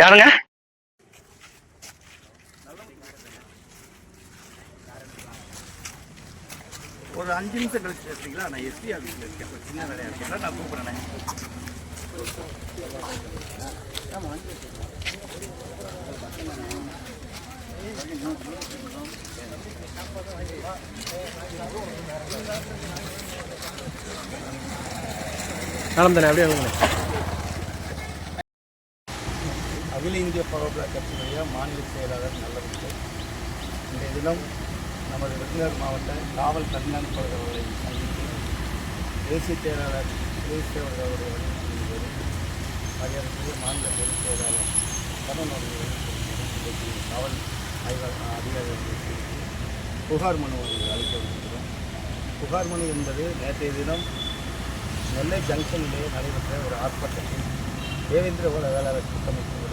யாருங்க? ஒரு அஞ்சு நிமிஷம் கழிச்சு பேசுறீங்களா? நான் எஸ்பி ஆஃபீஸில் இருக்கேன். ஒரு சின்ன வேலையாக இருக்கேன். நான் கூப்பிட்றேன். நலம் தானே அப்படியே அகில இந்திய பரோபலா கட்சியினுடைய மாநில செயலாளர் நல்லது இன்றைய தினம் நமது விருதுநகர் மாவட்ட காவல் கண்காணிப்பாளர் அவர்களை சந்தித்து தேசிய செயலாளர் சுரேஷ் அவர்கள் அவருடைய வழிபோது மரியாதைக்குரிய மாநில பொதுச் செயலாளர் கடன் அவர்கள் இன்றைக்கு காவல் ஆய்வாளர் அதிகாரிகளுக்கு புகார் மனு ஒன்று அளிக்க வருகிறோம் புகார் மனு என்பது நேற்றைய தினம் நெல்லை ஜங்ஷனிலே நடைபெற்ற ஒரு ஆர்ப்பாட்டத்தில் தேவேந்திர குல வேளாளர் கூட்டமைப்பு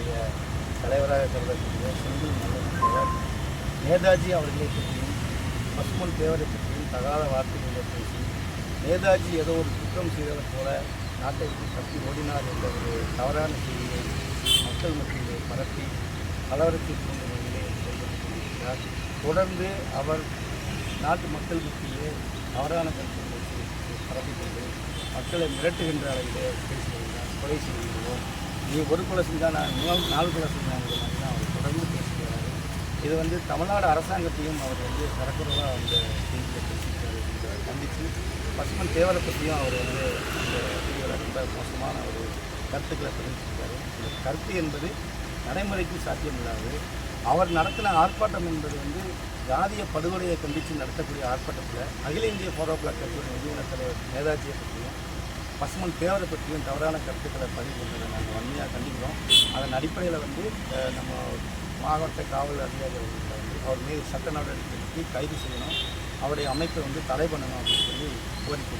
தலைவராக கருதக்கூடிய செந்தில் மன்னர் நேதாஜி அவர்களை பற்றியும் பசுமன் தேவரை பற்றியும் தகாத வார்த்தைகளை பேசி நேதாஜி ஏதோ ஒரு குற்றம் செய்தவர் போல நாட்டை விட்டு தப்பி ஓடினார் என்ற ஒரு தவறான செய்தியை மக்கள் மத்தியிலே பரப்பி கலவரத்திற்கு தூண்டும் வகையிலே செயல்பட்டுக் கொண்டிருக்கிறார். தொடர்ந்து அவர் நாட்டு மக்கள் மத்தியிலே தவறான கருத்துக்களை பரப்பிக்கொண்டு மக்களை மிரட்டுகின்ற அளவிலே பேசி வருகிறார். கொலை செய்கிறோம் நீ ஒரு கொலை செஞ்சால் நான் நாலு நாலு கொலை செஞ்சாங்கிற மாதிரி தான் அவர் தொடர்ந்து பேசிக்கிறாரு. இது வந்து தமிழ்நாடு அரசாங்கத்தையும் அவர் வந்து தரக்குறவாக அந்த செய்தியில் பேசியிருக்காரு இதை கண்டித்து பசுமன் தேவரை பற்றியும் அவர் வந்து அந்த வீடியோவில் ரொம்ப மோசமான ஒரு கருத்துக்களை தெரிவிச்சிருக்காரு. இந்த கருத்து என்பது நடைமுறைக்கு சாத்தியமில்லாது அவர் நடத்தின ஆர்ப்பாட்டம் என்பது வந்து ஜாதிய படுகொலையை கண்டித்து நடத்தக்கூடிய ஆர்ப்பாட்டத்தில் அகில இந்திய போரோ பிளாக் கட்சியின் நிறுவன தலைவர் நேதாஜியை பற்றியும் பசுமன் தேவரை பற்றியும் தவறான கருத்துக்களை பதிவு பண்ணுறதை நாங்கள் வன்மையாக கண்டிக்கிறோம். அதன் அடிப்படையில் வந்து நம்ம மாவட்ட காவல் அதிகாரிகள் வந்து அவர் மீது சட்ட நடவடிக்கை எடுத்து கைது செய்யணும். அவருடைய அமைப்பை வந்து தடை பண்ணணும் அப்படின்னு சொல்லி கோரிக்கை